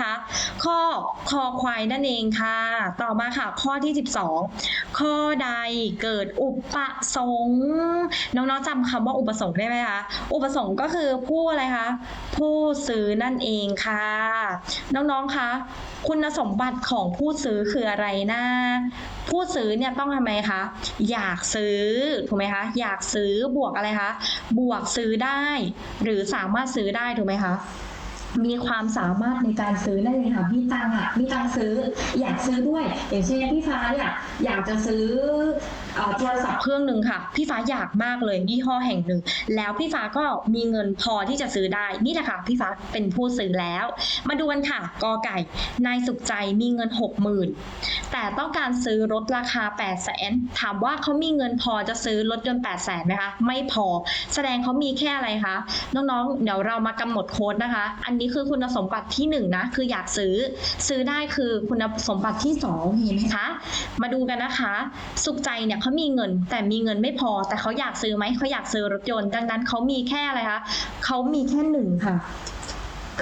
คะ ข้อคอควายนั่นเองค่ะ ต่อมาค่ะ ข้อที่ 12 ข้อใดเกิดอุปสงค์น้องๆจำคำว่าอุปสงค์ได้ไหมคะ อุปสงค์ก็คือผู้อะไรคะ ผู้ซื้อนั่นเองค่ะ น้องๆคะคุณสมบัติของผู้ซื้อคืออะไรนะผู้ซื้อเนี่ยต้องทำไมคะอยากซื้อถูกไหมคะอยากซื้อบวกอะไรคะบวกซื้อได้ หรือสามารถซื้อได้ถูกไหมคะ มีความสามารถในการซื้อนั่นเองค่ะมีตังค์อะมีตังค์ซื้ออยากซื้อด้วย อย่างเช่นพี่ฟ้าเนี่ยอยากจะซื้อเอ่อโทรศัพท์เครื่องหนึ่งค่ะ พี่ฟ้าอยากมากเลยยี่ห้อแห่งหนึ่ง แล้วพี่ฟ้าก็มีเงินพอที่จะซื้อได้ นี่แหละค่ะ พี่ฟ้าเป็นผู้ซื้อแล้ว มาดูกันค่ะกอไก่ นายสุขใจมีเงินหกหมื่นแต่ต้องการซื้อรถราคา 8 0 0แสนถามว่าเขามีเงินพอจะซื้อรถยนต์ 8 0 0แสนไหมคะ ไม่พอ แสดงเขามีแค่อะไรคะ น้องๆ เดี๋ยวเรามากำหนดโค้ดนะคะ อันนี้คือคุณสมบัติที่หนึ่งนะคืออยากซื้อซื้อได้คือคุณสมบัติที่สองเห็นไหมคะ มาดูกันนะคะ สุขใจเนี่ยเขามีเงิน แต่มีเงินไม่พอ แต่เขาอยากซื้อไหมเขาอยากซื้อรถยนต์ ดังนั้นเขามีแค่อะไรคะเขามีแค่หนึ่งค่ะ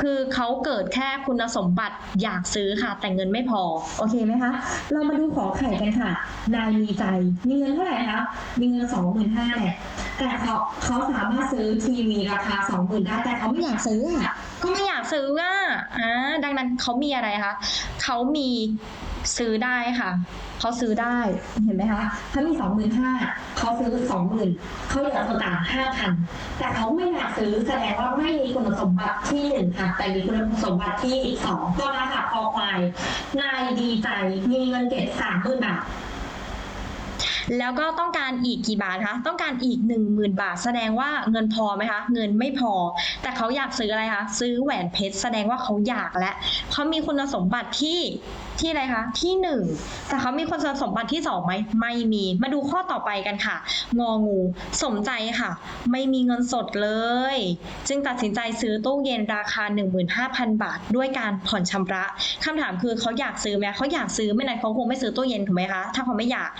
คือเขาเกิดแค่คุณสมบัติอยากซื้อค่ะ แต่เงินไม่พอ โอเคไหมคะ เรามาดูขอไข่กันค่ะ นายมีใจ มีเงินเท่าไหร่คะมีเงินสองหมื่นห้าแหละแต่เขาเขาสามารถซื้อทีวีราคาสองหมื่นได้แต่เขาไม่อยากซื้ออะก็ไม่อยากซื้ออะอ่าดังนั้นเขามีอะไรคะเขามี ซื้อได้ค่ะ เขาซื้อได้เห็นไหมคะเขามีสองหมื่นห้าเขาซื้อสองหมื่นเขาเหลือตัวต่างห้าพันแต่เขาไม่อยากซื้อแสดงว่าไม่มีคุณสมบัติที่หนึ่งค่ะ แต่มีคุณสมบัติที่สองตัวมาค่ะคอควายนายดีใจมีเงินเก็บสามหมื่นบาทแล้วก็ต้องการอีกกี่บาทคะ ต้องการอีก 1 0,000 บาท แสดงว่าเงินพอไหมคะ เงินไม่พอ แต่เขาอยากซื้ออะไรคะ ซื้อแหวนเพชร แสดงว่าเขาอยากและ เขามีคุณสมบัติที่ ที่อะไรคะที่หนึ่งแต่เขามีคุณสมบัติที่สองไหมไม่มีมาดูข้อต่อไปกันค่ะ งองู สมใจค่ะ ไม่มีเงินสดเลย จึงตัดสินใจซื้อตู้เย็นราคา 15,000 บาท ด้วยการผ่อนชำระคำถามคือเขาอยากซื้อไหมเขาอยากซื้อไม่นั้นเขาคงไม่ซื้อตู้เย็นถูกไหมคะถ้าเขาไม่อยาก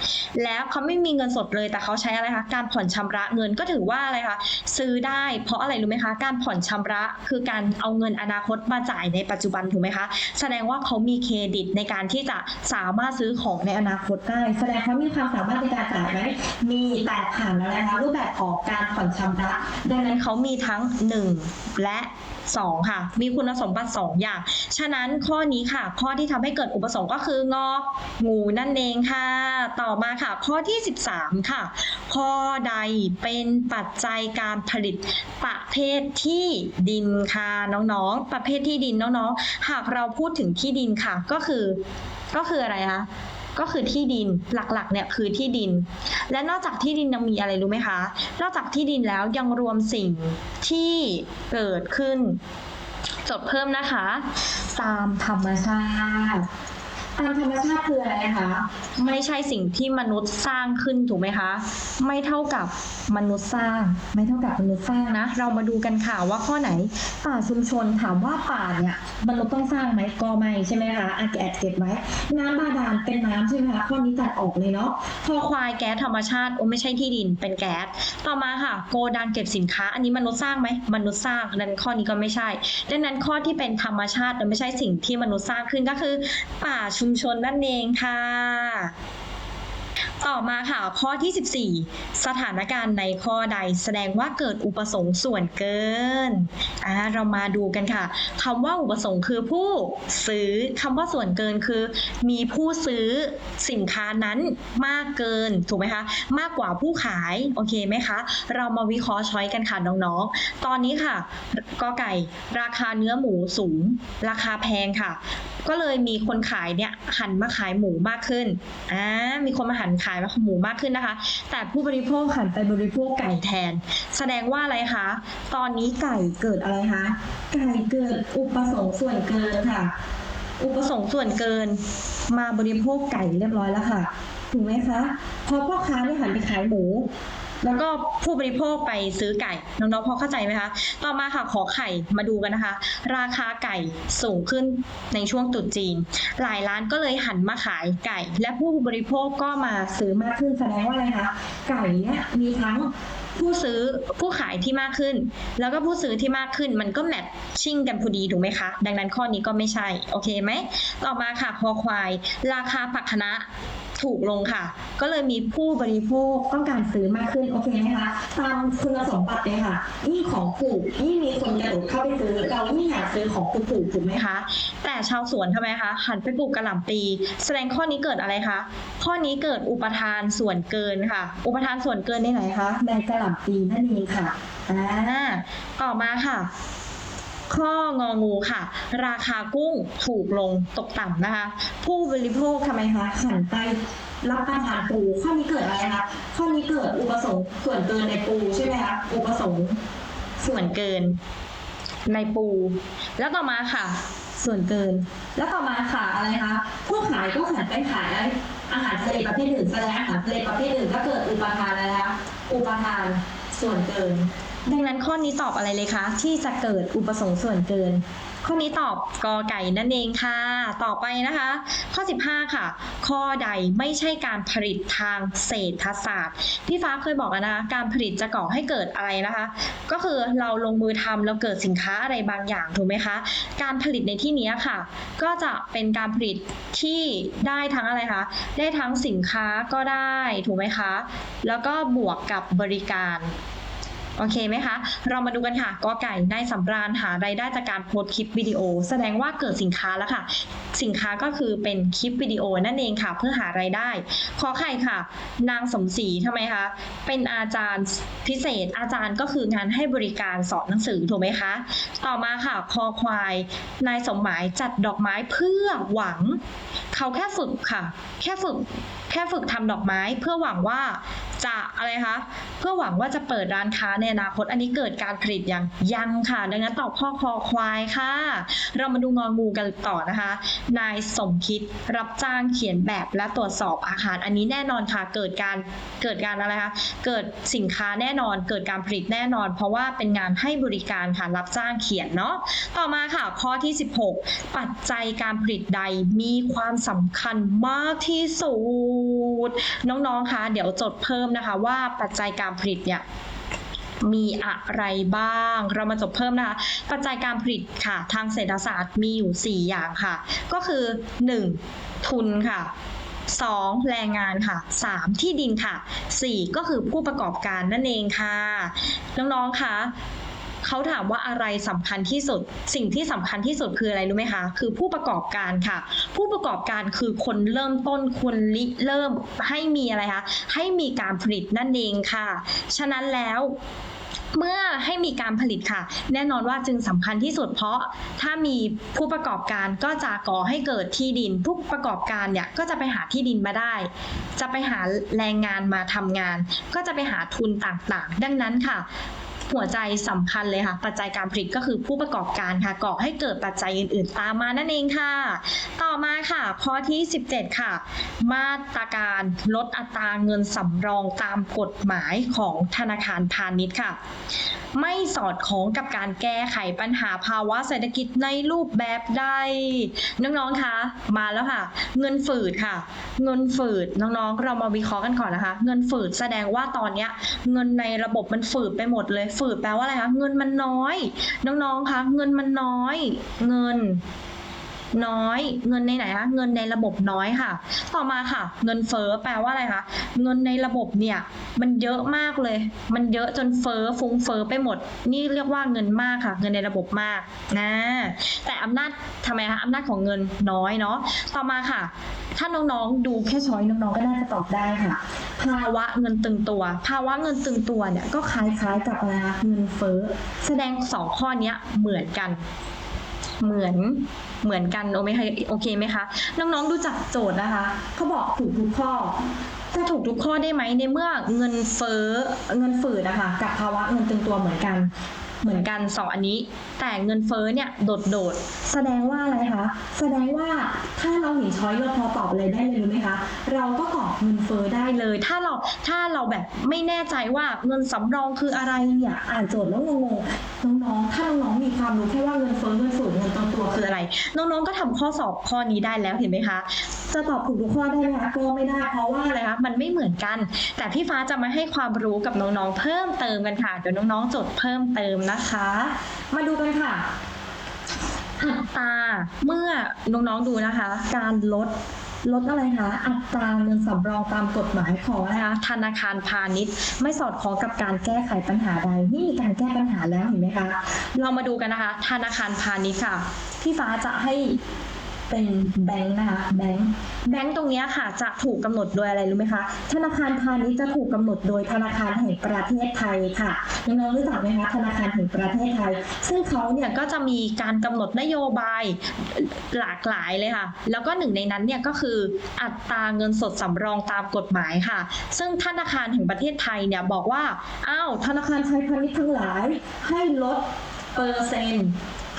แล้วเขาไม่มีเงินสดเลยแต่เขาใช้อะไรคะการผ่อนชำระเงินก็ถือว่าอะไรคะซื้อได้เพราะอะไรรู้ไหมคะ การผ่อนชำระคือการเอาเงินอนาคตมาจ่ายในปัจจุบันถูกไหมคะ แสดงว่าเขามีเครดิตในการที่จะสามารถซื้อของในอนาคตได้ แสดงเขามีความสามารถในการจ่ายไหมมีแต่ผ่านอะไรคะรูปแบบของการผ่อนชำระดังนั้นเขามีทั้ง 1 และ 2 ค่ะ มีคุณสมบัติ 2 อย่าง ฉะนั้นข้อนี้ค่ะ ข้อที่ทำให้เกิดอุปสงค์ก็คืององูนั่นเองค่ะ ต่อมาค่ะ ข้อที่ 13 ค่ะ ข้อใดเป็นปัจจัยการผลิตประเภทที่ดินค่ะน้องๆ ประเภทที่ดินน้องๆ หากเราพูดถึงที่ดินค่ะ ก็คือก็คืออะไรคะ ก็คือที่ดินหลักๆเนี่ยคือที่ดิน และนอกจากที่ดินยังมีอะไรรู้ไหมคะ นอกจากที่ดินแล้วยังรวมสิ่งที่เกิดขึ้น จดเพิ่มนะคะ ตามธรรมชาติ ตามธรรมชาติคืออะไรคะ ไม่ใช่สิ่งที่มนุษย์สร้างขึ้นถูกไหมคะ ไม่เท่ากับมนุษย์สร้าง ไม่เท่ากับมนุษย์สร้างนะ เรามาดูกันค่ะว่าข้อไหนป่าชุมชนถามว่าป่าเนี่ยมนุษย์ต้องสร้างไหมก็ไม่ใช่ไหมคะอาแกะเก็บไว้น้ำบาดาลเป็นน้ำใช่ไหมคะข้อนี้ตัดออกเลยเนาะพอควายแก๊สธรรมชาติโอ้ไม่ใช่ที่ดินเป็นแก๊สต่อมาค่ะ โกดังเก็บสินค้า อันนี้มนุษย์สร้างไหมมนุษย์สร้างดังนั้นข้อนี้ก็ไม่ใช่ ดังนั้นข้อที่เป็นธรรมชาติและไม่ใช่สิ่งที่มนุษย์สร้างขึ้นก็คือ ป่าชุมชนนั่นเองค่ะ ต่อมาค่ะข้อที่ 14 สถานการณ์ในข้อใดแสดงว่าเกิดอุปสงค์ส่วนเกินอ่าเรามาดูกันค่ะคำว่าอุปสงค์คือผู้ซื้อคำว่าส่วนเกินคือ มีผู้ซื้อสินค้านั้นมากเกินถูกไหมคะมากกว่าผู้ขายโอเคไหมคะ เรามาวิเคราะห์ช้อยกันค่ะน้องๆ ตอนนี้ค่ะกอไก่ราคาเนื้อหมูสูง ราคาแพงค่ะ ก็เลยมีคนขายเนี่ยหันมาขายหมูมากขึ้นอ่ามีคนมาหันขายมาหมูมากขึ้นนะคะ แต่ผู้บริโภคหันไปบริโภคไก่แทน แสดงว่าอะไรคะ ตอนนี้ไก่เกิดอะไรคะ ไก่เกิดอุปสงค์ส่วนเกินค่ะ อุปสงค์ส่วนเกิน มาบริโภคไก่เรียบร้อยแล้วค่ะ ถูกไหมคะ พอพ่อค้าได้หันไปขายหมู แล้วก็ผู้บริโภคไปซื้อไก่ น้องๆพอเข้าใจไหมคะ ต่อมาค่ะขอไข่มาดูกันนะคะ ราคาไก่สูงขึ้นในช่วงตรุษจีน หลายร้านก็เลยหันมาขายไก่ และผู้บริโภคก็มาซื้อมากขึ้นแสดงว่าอะไรคะไก่เนี่ยมีทั้งผู้ซื้อผู้ขายที่มากขึ้น แล้วก็ผู้ซื้อที่มากขึ้นมันก็แมทชิ่งกันพอดีถูกไหมคะ ดังนั้นข้อนี้ก็ไม่ใช่ โอเคไหม ต่อมาค่ะคอควาย ราคาผักคะน้า ถูกลงค่ะ ก็เลยมีผู้บริโภคต้องการซื้อมากขึ้นโอเคไหมคะตามคุณสมบัติเลยค่ะยิ่งของถูกยิ่งมีคนกระโดดเข้าไปซื้อเรายิ่งอยากซื้อของถูกๆถูกไหมคะแต่ชาวสวนทำไมคะหันไปปลูกกระหล่ำปีแสดงข้อนี้เกิดอะไรคะข้อนี้เกิดอุปทานส่วนเกินค่ะ อุปทานส่วนเกินในไหนคะในกระหล่ำปีนั่นเองค่ะอ่าต่อมาค่ะ ข้ององูค่ะ ราคากุ้งถูกลงตกต่ำนะคะ ผู้บริโภคทำไมคะหันไปรับประทานปูข้อนี้เกิดอะไรคะข้อนี้เกิดอุปสงค์ส่วนเกินในปูใช่ไหมคะอุปสงค์ส่วนเกินในปู แล้วต่อมาค่ะ ส่วนเกิน แล้วต่อมาค่ะอะไรคะผู้ขายก็หันไปขายอาหารทะเลประเภทหนึ่งแสดงอาหารทะเลประเภทหนึ่งก็เกิดอุปทานอะไรคะอุปทานส่วนเกิน ดังนั้นข้อนี้ตอบอะไรเลยคะที่จะเกิดอุปสงค์ส่วนเกิน ข้อนี้ตอบกอไก่นั่นเองค่ะ ต่อไปนะคะ ข้อ 15 ค่ะ ข้อใดไม่ใช่การผลิตทางเศรษฐศาสตร์พี่ฟ้าเคยบอกนะคะการผลิตจะก่อให้เกิดอะไรนะคะ ก็คือเราลงมือทำเราเกิดสินค้าอะไรบางอย่างถูกไหมคะ การผลิตในที่นี้ค่ะ ก็จะเป็นการผลิตที่ได้ทั้งอะไรคะได้ทั้งสินค้าก็ได้ถูกไหมคะ แล้วก็บวกกับบริการ โอเคไหมคะ เรามาดูกันค่ะกอไก่นายสำราญหารายได้จากการโพสคลิปวิดีโอ แสดงว่าเกิดสินค้าแล้วค่ะ สินค้าก็คือเป็นคลิปวิดีโอนั่นเองค่ะ เพื่อหารายได้ขอไข่ค่ะ นางสมศรีทำไมคะเป็นอาจารย์พิเศษ อาจารย์ก็คืองานให้บริการสอนหนังสือถูกไหมคะ ต่อมาค่ะคอควาย นายสมหมายจัดดอกไม้เพื่อหวัง เขาแค่ฝึกค่ะ แค่ฝึกแค่ฝึกทำดอกไม้เพื่อหวังว่า จะอะไรคะเพื่อหวังว่าจะเปิดร้านค้าในอนาคตอันนี้เกิดการผลิตยังยังค่ะ ดังนั้นตอบข้อคอควายค่ะ เรามาดูงองูกันต่อนะคะ นายสมคิดรับจ้างเขียนแบบและตรวจสอบอาคาร อันนี้แน่นอนค่ะเกิดการเกิดการอะไรคะเกิดสินค้าแน่นอน เกิดการผลิตแน่นอน เพราะว่าเป็นงานให้บริการค่ะรับจ้างเขียนเนาะต่อมาค่ะข้อที่ 16 ปัจจัยการผลิตใดมีความสำคัญมากที่สุดน้องๆคะเดี๋ยวจดเพิ่มนะคะว่าปัจจัยการผลิตเนี่ยมีอะไรบ้าง เรามาจบเพิ่มนะคะ ปัจจัยการผลิตค่ะ ทางเศรษฐศาสตร์มีอยู่ 4 อย่างค่ะ ก็คือ 1. ทุนค่ะ 2. แรงงานค่ะ 3. ที่ดินค่ะ 4. ก็คือผู้ประกอบการนั่นเองค่ะ น้องๆค่ะ เขาถามว่าอะไรสำคัญที่สุด สิ่งที่สำคัญที่สุดคืออะไรรู้ไหมคะ คือผู้ประกอบการค่ะ ผู้ประกอบการคือคนเริ่มต้นคนริเริ่มให้มีอะไรคะ ให้มีการผลิตนั่นเองค่ะ ฉะนั้นแล้วเมื่อให้มีการผลิตค่ะ แน่นอนว่าจึงสำคัญที่สุดเพราะถ้ามีผู้ประกอบการก็จะก่อให้เกิดที่ดิน ผู้ประกอบการเนี่ยก็จะไปหาที่ดินมาได้ จะไปหาแรงงานมาทำงาน ก็จะไปหาทุนต่างๆ ดังนั้นค่ะ หัวใจสำคัญเลยค่ะ ปัจจัยการผลิตก็คือผู้ประกอบการค่ะก่อให้เกิดปัจจัยอื่น ๆ ตามมานั่นเองค่ะ ต่อมาค่ะข้อที่ 17 ค่ะ มาตรการลดอัตราเงินสำรองตามกฎหมายของธนาคารพาณิชย์ค่ะ ไม่สอดคล้องกับการแก้ไขปัญหาภาวะเศรษฐกิจในรูปแบบใดน้องๆคะมาแล้วค่ะ เงินฝืดค่ะ เงินฝืดน้องๆ เรามาวิเคราะห์กันก่อนนะคะ เงินฝืดแสดงว่าตอนเนี้ยเงินในระบบมันฝืดไปหมดเลย ฝืดแปลว่าอะไรคะเงินมันน้อย น้องๆคะเงินมันน้อย เงิน น้อย เงินในไหนคะเงินในระบบน้อยค่ะ ต่อมาค่ะ เงินเฟ้อแปลว่าอะไรคะเงินในระบบเนี่ยมันเยอะมากเลย มันเยอะจนเฟ้อฟุ้งเฟ้อไปหมด นี่เรียกว่าเงินมากค่ะ เงินในระบบมากนะแต่อำนาจทำไมคะอำนาจของเงินน้อยเนาะต่อมาค่ะ ถ้าน้องๆดูแค่ช้อยน้องๆก็น่าจะตอบได้ค่ะภาวะเงินตึงตัว ภาวะเงินตึงตัวเนี่ยก็คล้ายๆกับเงินเฟ้อแสดงสองข้อเนี้ยเหมือนกัน เหมือนเหมือนกันโอเคไหมโอเคไหมคะ น้องๆดูจากโจทย์นะคะเขาบอกถูกทุกข้อจะถูกทุกข้อได้ไหมในเมื่อเงินเฟ้อเงินฝืดนะคะกับภาวะเงินตึงตัวเหมือนกัน เหมือนกันสองอันนี้ แต่เงินเฟ้อเนี่ยโดดโดดๆแสดงว่าอะไรคะแสดงว่าถ้าเราเห็นช้อยเราพอตอบอะไรได้เลยรู้ไหมคะเราก็ตอบเงินเฟ้อได้เลย ถ้าเราถ้าเราแบบไม่แน่ใจว่าเงินสำรองคืออะไรเนี่ยอ่านโจทย์แล้วงงๆน้องๆถ้าน้องๆมีความรู้แค่ว่าเงินเฟ้อเงินฝืดเงินตึงตัวคืออะไร น้องๆก็ทำข้อสอบข้อนี้ได้แล้วเห็นไหมคะ จะตอบถูกทุกข้อได้ไหมคะก็ไม่ได้เพราะว่าอะไรคะมันไม่เหมือนกัน แต่พี่ฟ้าจะมาให้ความรู้กับน้องๆเพิ่มเติมกันค่ะเดี๋ยวน้องๆจดเพิ่มเติมนะคะ มาดูกันค่ะอัตราเมื่อน้องๆดูนะคะ การลดลดอะไรคะอัตราเงินสำรองตามกฎหมายของนะคะธนาคารพาณิชย์ ไม่สอดคล้องกับการแก้ไขปัญหาใดนี่มีการแก้ปัญหาแล้วเห็นไหมคะ เรามาดูกันนะคะ ธนาคารพาณิชย์ค่ะพี่ฟ้าจะให้ เป็นแบงค์นะคะแบงค์แบงค์ตรงนี้ค่ะ จะถูกกำหนดโดยอะไรรู้ไหมคะธนาคารพาณิชย์จะถูกกำหนดโดยธนาคารแห่งประเทศไทยค่ะน้องๆรู้จักไหมคะธนาคารแห่งประเทศไทย ซึ่งเขาเนี่ยก็จะมีการกำหนดนโยบายหลากหลายเลยค่ะ แล้วก็หนึ่งในนั้นเนี่ยก็คืออัตราเงินสดสำรองตามกฎหมายค่ะ ซึ่งธนาคารแห่งประเทศไทยเนี่ยบอกว่าอ้าวธนาคารไทยพาณิชย์ทั้งหลายให้ลดเปอร์เซ็นต์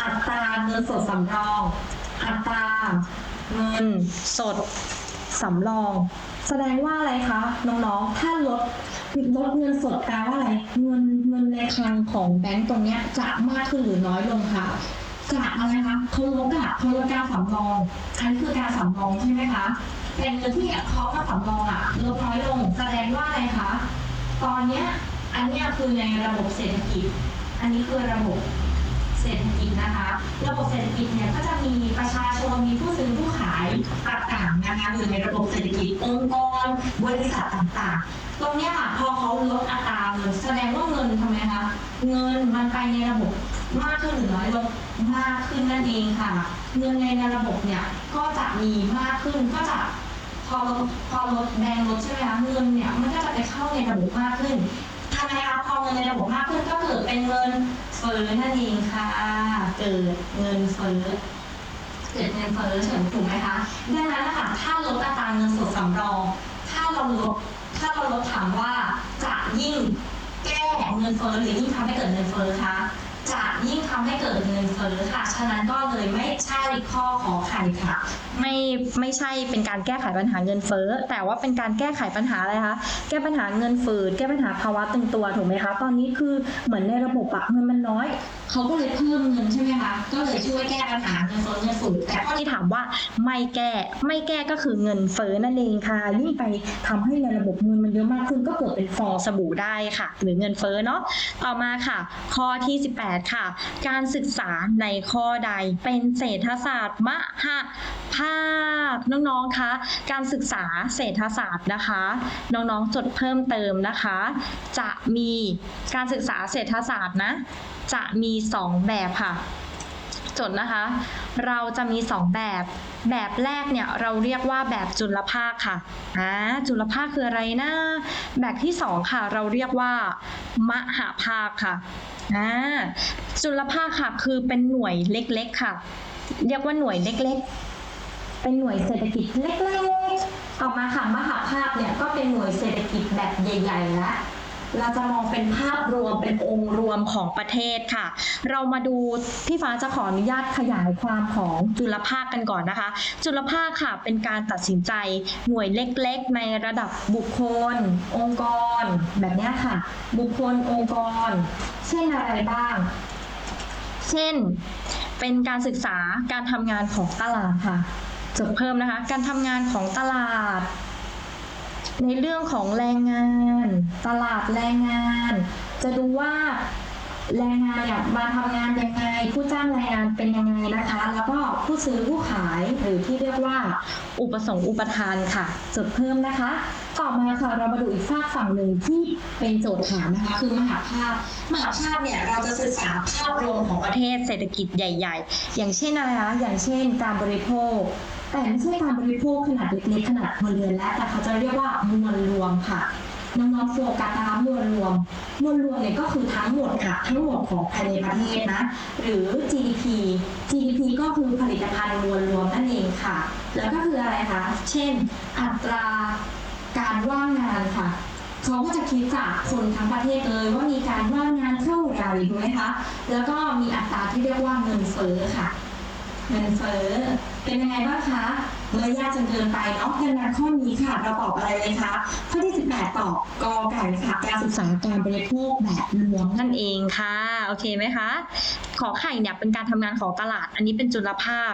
อัตราเงินสดสำรอง อัตราเงินสดสำรอง แสดงว่าอะไรคะน้องๆ ถ้าลดลดเงินสดแปลว่าอะไร เงินเงินในคลังของแบงก์ตรงเนี้ยจะมากขึ้นหรือน้อยลงคะจากอะไรคะเขาลดอะเขาลดการสำรองอันนี้คือการสำรองใช่ไหมคะแต่เงินที่เขามาสำรองอะลดน้อยลง แสดงว่าอะไรคะตอนเนี้ยอันเนี้ยคือในระบบเศรษฐกิจ อันนี้คือระบบ เศรษฐกิจนะคะ ระบบเศรษฐกิจเนี่ยก็จะมีประชาชนมีผู้ซื้อผู้ขายต่างๆนะคะอยู่ในระบบเศรษฐกิจองค์กรบริษัทต่างๆ ตรงเนี้ยค่ะพอเขาลดอัตราเงินแสดงว่าเงินทำไมคะเงินมันไปในระบบมากขึ้นหรือน้อยลงมากขึ้นนั่นเองค่ะ เงินในระบบเนี่ยก็จะมีมากขึ้นก็จะพอลดพอลดแบงลดใช่ไหมคะเงินเนี่ยมันก็จะไปเข้าในระบบมากขึ้น ทำไมคะพอเงินในระบบมากขึ้นก็เกิดเป็นเงินเฟ้อนั่นเองค่ะ เกิดเงินเฟ้อเกิดเงินเฟ้อเฉยถูกไหมคะ ดังนั้นนะคะถ้าลดอัตราเงินสดสำรอง ถ้าเราลดถ้าเราลดถามว่าจะยิ่งแก้เงินเฟ้อหรือยิ่งทำให้เกิดเงินเฟ้อคะ จะยิ่งทำให้เกิดเงินเฟ้อค่ะ ฉะนั้นก็เลยไม่ใช่ข้อขอไข่ค่ะ ไม่ไม่ใช่เป็นการแก้ไขปัญหาเงินเฟ้อ แต่ว่าเป็นการแก้ไขปัญหาอะไรคะ แก้ปัญหาเงินฝืด แก้ปัญหาภาวะตึงตัวถูกไหมคะ ตอนนี้คือเหมือนในระบบอะเงินมันน้อย เขาก็เลยเพิ่มเงินใช่ไหมคะก็เลยช่วยแก้ปัญหาเงินเฟ้อเงินฝืดแต่ข้อที่ถามว่าไม่แก้ไม่แก้ก็คือเงินเฟ้อนั่นเองค่ะยิ่งไปทำให้ในระบบเงินมันเยอะมากขึ้นก็เกิดเป็นฟองสบู่ได้ค่ะ หรือเงินเฟ้อเนาะต่อมาค่ะ ข้อที่ 18 ค่ะ การศึกษาในข้อใดเป็นเศรษฐศาสตร์มหภาคน้องๆคะการศึกษาเศรษฐศาสตร์นะคะ น้องๆจดเพิ่มเติมนะคะ จะมีการศึกษาเศรษฐศาสตร์นะ จะมี 2 แบบค่ะ จดนะคะ เราจะมี 2 แบบ แบบแรกเนี่ยเราเรียกว่าแบบจุลภาคค่ะอ่าจุลภาคคืออะไรนะ แบบที่ 2 ค่ะ เราเรียกว่ามหาภาคค่ะอ่าจุลภาคค่ะคือเป็นหน่วยเล็กๆค่ะ เรียกว่าหน่วยเล็กๆ เป็นหน่วยเศรษฐกิจเล็กๆ ต่อมาค่ะมหาภาคเนี่ยก็เป็นหน่วยเศรษฐกิจแบบใหญ่ๆแล้ว เราจะมองเป็นภาพรวมเป็นองค์รวมของประเทศค่ะ เรามาดูพี่ฟ้าจะขออนุญาตขยายความของจุลภาคกันก่อนนะคะ จุลภาคค่ะเป็นการตัดสินใจหน่วยเล็กๆ ในระดับบุคคล องค์กร แบบนี้ค่ะ บุคคลองค์กร เช่นอะไรบ้าง เช่น เป็นการศึกษาการทำงานของตลาดค่ะจดเพิ่มนะคะ การทำงานของตลาด ในเรื่องของแรงงาน ตลาดแรงงาน จะดูว่าแรงงานเนี่ยมาทำงานยังไง ผู้จ้างแรงงานเป็นยังไงนะคะ แล้วก็ผู้ซื้อผู้ขายหรือที่เรียกว่า อุปสงค์อุปทานค่ะจดเพิ่มนะคะ ต่อมาค่ะเรามาดูอีกฝากฝั่งหนึ่งที่เป็นโจทย์ถามนะคะ คือมหาภาคมหาภาคเนี่ยเราจะศึกษาภาพรวมของประเทศเศรษฐกิจใหญ่ ๆ อย่างเช่นอะไรคะอย่างเช่น การบริโภค แต่ไม่ใช่การบริโภคขนาดเล็กๆขนาดครัวเรือนและแต่เขาจะเรียกว่ามวลรวมค่ะน้องๆโฟกัสนะคะมวลรวม มวลรวมเนี่ยก็คือทั้งหมดค่ะทั้งหมดของภายในประเทศนะ หรือ GDP GDP ก็คือผลิตภัณฑ์มวลรวมนั่นเองค่ะ แล้วก็คืออะไรคะเช่น อัตราการว่างงานค่ะเขาก็จะคิดจากคนทั้งประเทศเลยว่ามีการว่างงานเท่าไหร่ถูกไหมคะแล้วก็มีอัตราที่เรียกว่าเงินเฟ้อค่ะ เงินเฟ้อ เป็นยังไงบ้างคะไม่ยากจนเกินไปเนาะดังนั้นข้อนี้ค่ะเราตอบอะไรเลยคะข้อที่ 18 ตอบกอไก่ค่ะการศึกษาการบริโภคแบบรวมนั่นเองค่ะ โอเคไหมคะ ขอไข่เนี่ยเป็นการทำงานของตลาด อันนี้เป็นจุลภาค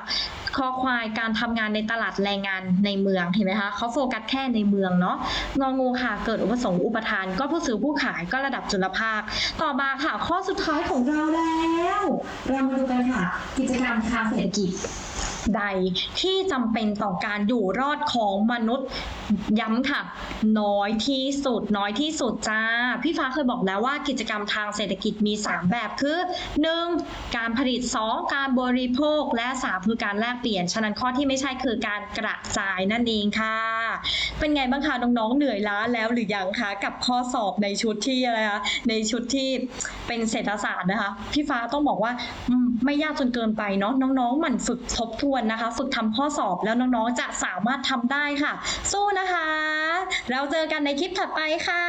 คอควายการทำงานในตลาดแรงงานในเมืองเห็นไหมคะเขาโฟกัสแค่ในเมืองเนาะงองูค่ะ เกิดอุปสงค์อุปทาน ก็ผู้ซื้อผู้ขายก็ระดับจุลภาค ต่อมาค่ะ ข้อสุดท้ายของเราแล้ว เรามาดูกันค่ะ กิจกรรมทางเศรษฐกิจ ใดที่จำเป็นต่อการอยู่รอดของมนุษย์ย้ำค่ะ น้อยที่สุดน้อยที่สุดจ้า พี่ฟ้าเคยบอกแล้วว่ากิจกรรมทางเศรษฐกิจมี 3 แบบคือ 1. การผลิต 2. การบริโภคและ 3 คือการแลกเปลี่ยน ฉะนั้นข้อที่ไม่ใช่คือการกระจายนั่นเองค่ะ เป็นไงบ้างคะน้องๆเหนื่อยล้าแล้วหรือยังคะกับข้อสอบในชุดที่อะไรคะในชุดที่เป็นเศรษฐศาสตร์นะคะ พี่ฟ้าต้องบอกว่าอืม ไม่ยากจนเกินไปเนาะน้องๆหมั่นฝึกทบทวนนะคะ ฝึกทำข้อสอบแล้วน้องๆจะสามารถทำได้ค่ะ สู้นะคะ แล้วเจอกันในคลิปถัดไปค่ะ